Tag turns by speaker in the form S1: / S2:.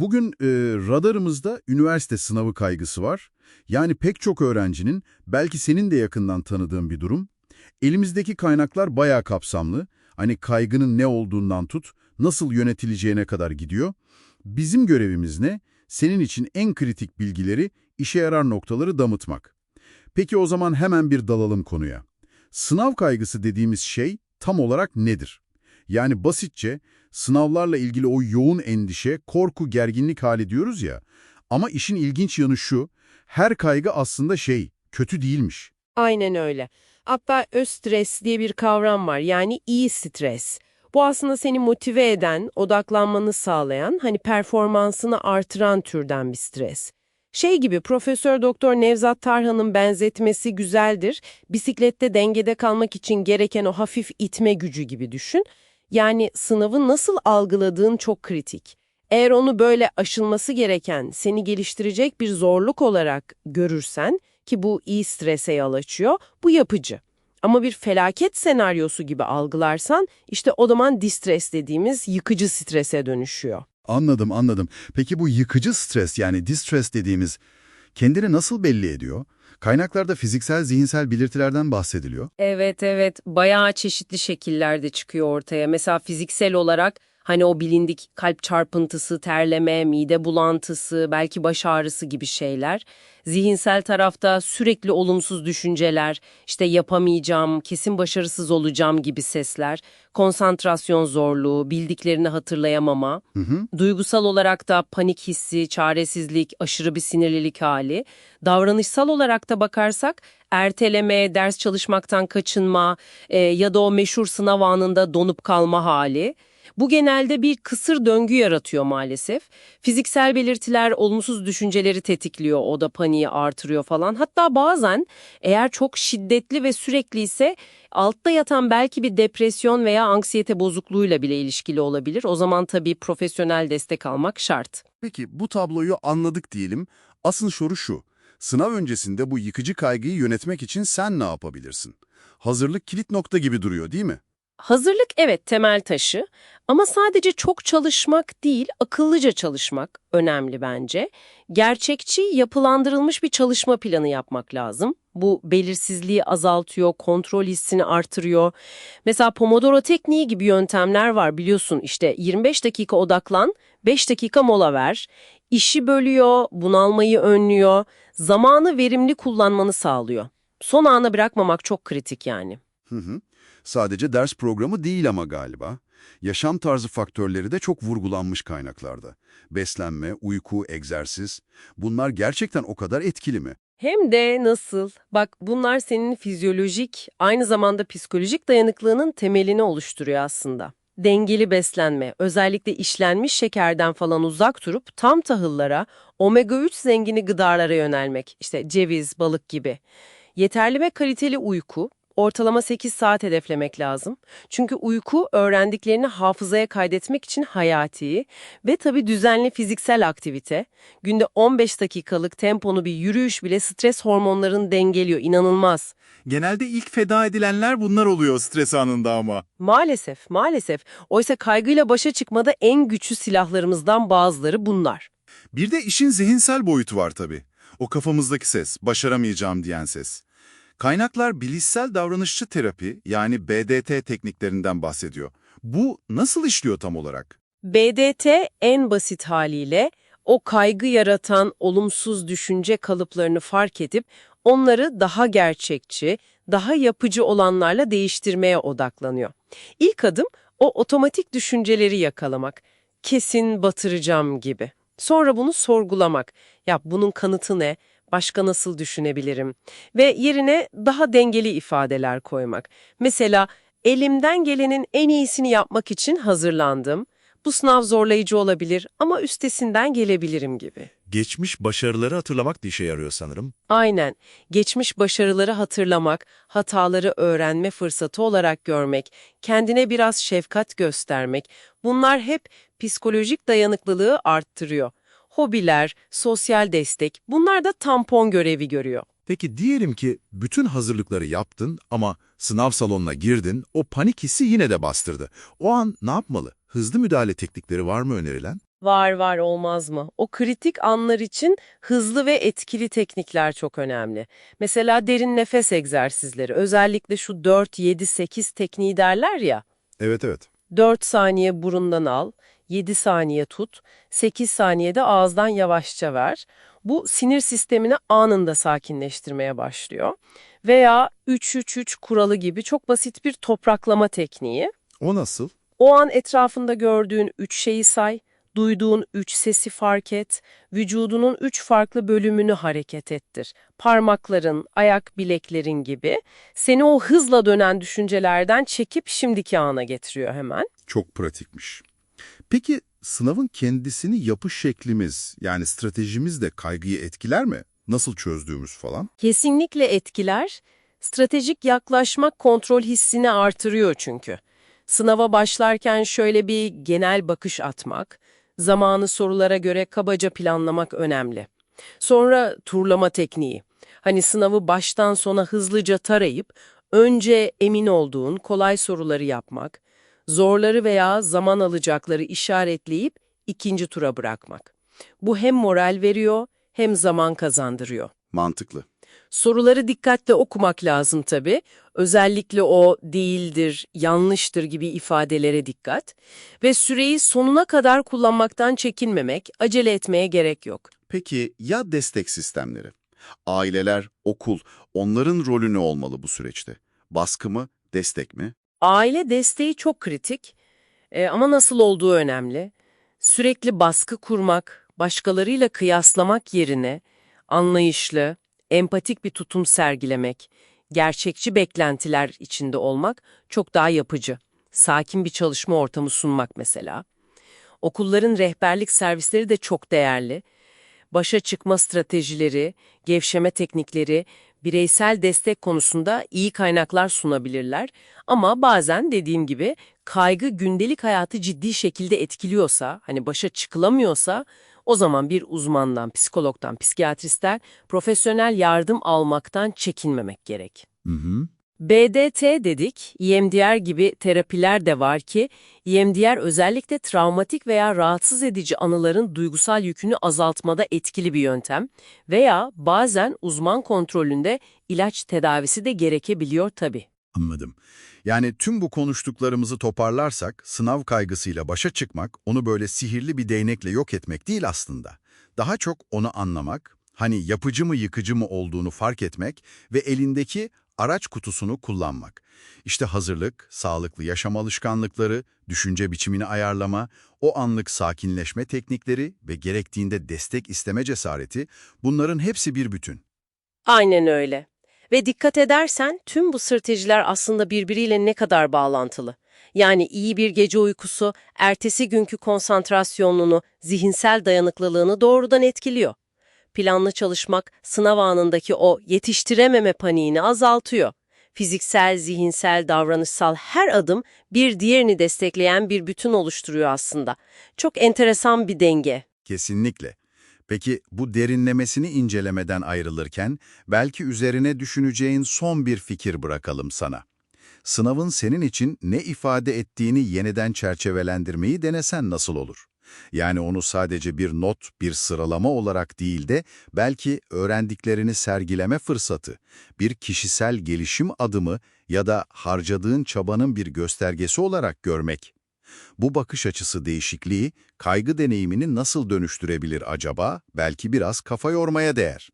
S1: Bugün e, radarımızda üniversite sınavı kaygısı var. Yani pek çok öğrencinin, belki senin de yakından tanıdığın bir durum. Elimizdeki kaynaklar bayağı kapsamlı. Hani kaygının ne olduğundan tut, nasıl yönetileceğine kadar gidiyor. Bizim görevimiz ne? Senin için en kritik bilgileri, işe yarar noktaları damıtmak. Peki o zaman hemen bir dalalım konuya. Sınav kaygısı dediğimiz şey tam olarak nedir? Yani basitçe sınavlarla ilgili o yoğun endişe, korku, gerginlik hali diyoruz ya. Ama işin ilginç yanı şu, her kaygı aslında şey, kötü değilmiş.
S2: Aynen öyle. Hatta öz stres diye bir kavram var. Yani iyi stres. Bu aslında seni motive eden, odaklanmanı sağlayan, hani performansını artıran türden bir stres. Şey gibi Profesör Doktor Nevzat Tarhan'ın benzetmesi güzeldir. Bisiklette dengede kalmak için gereken o hafif itme gücü gibi düşün. Yani sınavı nasıl algıladığın çok kritik. Eğer onu böyle aşılması gereken, seni geliştirecek bir zorluk olarak görürsen ki bu iyi strese yol açıyor, bu yapıcı. Ama bir felaket senaryosu gibi algılarsan işte o zaman distres dediğimiz yıkıcı strese dönüşüyor.
S1: Anladım, anladım. Peki bu yıkıcı stres yani distress dediğimiz kendini nasıl belli ediyor? Kaynaklarda fiziksel, zihinsel belirtilerden bahsediliyor.
S2: Evet evet bayağı çeşitli şekillerde çıkıyor ortaya. Mesela fiziksel olarak hani o bilindik kalp çarpıntısı, terleme, mide bulantısı, belki baş ağrısı gibi şeyler. Zihinsel tarafta sürekli olumsuz düşünceler, işte yapamayacağım, kesin başarısız olacağım gibi sesler, konsantrasyon zorluğu, bildiklerini hatırlayamama.
S1: Hı hı.
S2: Duygusal olarak da panik hissi, çaresizlik, aşırı bir sinirlilik hali. Davranışsal olarak da bakarsak erteleme, ders çalışmaktan kaçınma e, ya da o meşhur sınav anında donup kalma hali. Bu genelde bir kısır döngü yaratıyor maalesef. Fiziksel belirtiler olumsuz düşünceleri tetikliyor, o da paniği artırıyor falan. Hatta bazen eğer çok şiddetli ve sürekli ise altta yatan belki bir depresyon veya anksiyete bozukluğuyla bile ilişkili olabilir. O zaman tabii profesyonel destek almak şart.
S3: Peki bu tabloyu anladık diyelim. Asıl soru şu. Sınav öncesinde bu yıkıcı kaygıyı yönetmek için sen ne yapabilirsin? Hazırlık kilit nokta gibi duruyor değil mi?
S2: Hazırlık evet temel taşı ama sadece çok çalışmak değil, akıllıca çalışmak önemli bence. Gerçekçi, yapılandırılmış bir çalışma planı yapmak lazım. Bu belirsizliği azaltıyor, kontrol hissini artırıyor. Mesela Pomodoro tekniği gibi yöntemler var biliyorsun. İşte 25 dakika odaklan, 5 dakika mola ver. İşi bölüyor, bunalmayı önlüyor, zamanı verimli kullanmanı sağlıyor. Son ana bırakmamak çok kritik yani.
S3: Hı hı. Sadece ders programı değil ama galiba. Yaşam tarzı faktörleri de çok vurgulanmış kaynaklarda. Beslenme, uyku, egzersiz. Bunlar gerçekten o kadar etkili mi?
S2: Hem de nasıl? Bak bunlar senin fizyolojik, aynı zamanda psikolojik dayanıklılığının temelini oluşturuyor aslında. Dengeli beslenme, özellikle işlenmiş şekerden falan uzak durup tam tahıllara, omega-3 zengini gıdalara yönelmek, işte ceviz, balık gibi. Yeterli ve kaliteli uyku, ortalama 8 saat hedeflemek lazım. Çünkü uyku öğrendiklerini hafızaya kaydetmek için hayati ve tabii düzenli fiziksel aktivite. Günde 15 dakikalık temponu bir yürüyüş bile stres hormonlarını dengeliyor, inanılmaz.
S4: Genelde ilk feda edilenler bunlar oluyor stres anında ama.
S2: Maalesef, maalesef. Oysa kaygıyla başa çıkmada en güçlü silahlarımızdan bazıları bunlar.
S4: Bir de işin zihinsel boyutu var tabii. O kafamızdaki ses, başaramayacağım diyen ses. Kaynaklar bilişsel davranışçı terapi yani BDT tekniklerinden bahsediyor. Bu nasıl işliyor tam olarak?
S2: BDT en basit haliyle o kaygı yaratan olumsuz düşünce kalıplarını fark edip onları daha gerçekçi, daha yapıcı olanlarla değiştirmeye odaklanıyor. İlk adım o otomatik düşünceleri yakalamak. Kesin batıracağım gibi. Sonra bunu sorgulamak. Ya bunun kanıtı ne? Başka nasıl düşünebilirim? Ve yerine daha dengeli ifadeler koymak. Mesela elimden gelenin en iyisini yapmak için hazırlandım. Bu sınav zorlayıcı olabilir ama üstesinden gelebilirim gibi.
S5: Geçmiş başarıları hatırlamak da işe yarıyor sanırım.
S2: Aynen. Geçmiş başarıları hatırlamak, hataları öğrenme fırsatı olarak görmek, kendine biraz şefkat göstermek, bunlar hep psikolojik dayanıklılığı arttırıyor. Hobiler, sosyal destek, bunlar da tampon görevi görüyor.
S5: Peki diyelim ki bütün hazırlıkları yaptın ama sınav salonuna girdin, o panik hissi yine de bastırdı. O an ne yapmalı? Hızlı müdahale teknikleri var mı önerilen?
S2: Var var olmaz mı? O kritik anlar için hızlı ve etkili teknikler çok önemli. Mesela derin nefes egzersizleri, özellikle şu 4-7-8 tekniği derler ya.
S5: Evet evet.
S2: 4 saniye burundan al, 7 saniye tut, 8 saniyede ağızdan yavaşça ver. Bu sinir sistemini anında sakinleştirmeye başlıyor. Veya 3-3-3 kuralı gibi çok basit bir topraklama tekniği.
S5: O nasıl?
S2: O an etrafında gördüğün üç şeyi say, duyduğun üç sesi fark et, vücudunun üç farklı bölümünü hareket ettir. Parmakların, ayak bileklerin gibi seni o hızla dönen düşüncelerden çekip şimdiki ana getiriyor hemen.
S1: Çok pratikmiş. Peki sınavın kendisini yapış şeklimiz yani stratejimiz de kaygıyı etkiler mi? Nasıl çözdüğümüz falan?
S2: Kesinlikle etkiler. Stratejik yaklaşmak kontrol hissini artırıyor çünkü. Sınava başlarken şöyle bir genel bakış atmak, zamanı sorulara göre kabaca planlamak önemli. Sonra turlama tekniği. Hani sınavı baştan sona hızlıca tarayıp, önce emin olduğun kolay soruları yapmak, zorları veya zaman alacakları işaretleyip ikinci tura bırakmak. Bu hem moral veriyor hem zaman kazandırıyor.
S3: Mantıklı.
S2: Soruları dikkatle okumak lazım tabii. Özellikle o değildir, yanlıştır gibi ifadelere dikkat. Ve süreyi sonuna kadar kullanmaktan çekinmemek, acele etmeye gerek yok.
S3: Peki ya destek sistemleri? Aileler, okul, onların rolü ne olmalı bu süreçte? Baskı mı, destek mi?
S2: Aile desteği çok kritik Ee, ama nasıl olduğu önemli. Sürekli baskı kurmak, başkalarıyla kıyaslamak yerine anlayışlı, empatik bir tutum sergilemek, gerçekçi beklentiler içinde olmak çok daha yapıcı. Sakin bir çalışma ortamı sunmak mesela. Okulların rehberlik servisleri de çok değerli. Başa çıkma stratejileri, gevşeme teknikleri, bireysel destek konusunda iyi kaynaklar sunabilirler. Ama bazen dediğim gibi kaygı gündelik hayatı ciddi şekilde etkiliyorsa, hani başa çıkılamıyorsa o zaman bir uzmandan, psikologdan, psikiyatristten profesyonel yardım almaktan çekinmemek gerek.
S1: Hı hı.
S2: BDT dedik, EMDR gibi terapiler de var ki, EMDR özellikle travmatik veya rahatsız edici anıların duygusal yükünü azaltmada etkili bir yöntem veya bazen uzman kontrolünde ilaç tedavisi de gerekebiliyor tabii.
S1: Anladım. Yani tüm bu konuştuklarımızı toparlarsak sınav kaygısıyla başa çıkmak, onu böyle sihirli bir değnekle yok etmek değil aslında. Daha çok onu anlamak, hani yapıcı mı yıkıcı mı olduğunu fark etmek ve elindeki araç kutusunu kullanmak. İşte hazırlık, sağlıklı yaşam alışkanlıkları, düşünce biçimini ayarlama, o anlık sakinleşme teknikleri ve gerektiğinde destek isteme cesareti bunların hepsi bir bütün.
S2: Aynen öyle. Ve dikkat edersen tüm bu stratejiler aslında birbiriyle ne kadar bağlantılı. Yani iyi bir gece uykusu, ertesi günkü konsantrasyonunu, zihinsel dayanıklılığını doğrudan etkiliyor. Planlı çalışmak, sınav anındaki o yetiştirememe paniğini azaltıyor. Fiziksel, zihinsel, davranışsal her adım bir diğerini destekleyen bir bütün oluşturuyor aslında. Çok enteresan bir denge.
S1: Kesinlikle. Peki bu derinlemesini incelemeden ayrılırken belki üzerine düşüneceğin son bir fikir bırakalım sana. Sınavın senin için ne ifade ettiğini yeniden çerçevelendirmeyi denesen nasıl olur? Yani onu sadece bir not, bir sıralama olarak değil de belki öğrendiklerini sergileme fırsatı, bir kişisel gelişim adımı ya da harcadığın çabanın bir göstergesi olarak görmek. Bu bakış açısı değişikliği kaygı deneyimini nasıl dönüştürebilir acaba? Belki biraz kafa yormaya değer.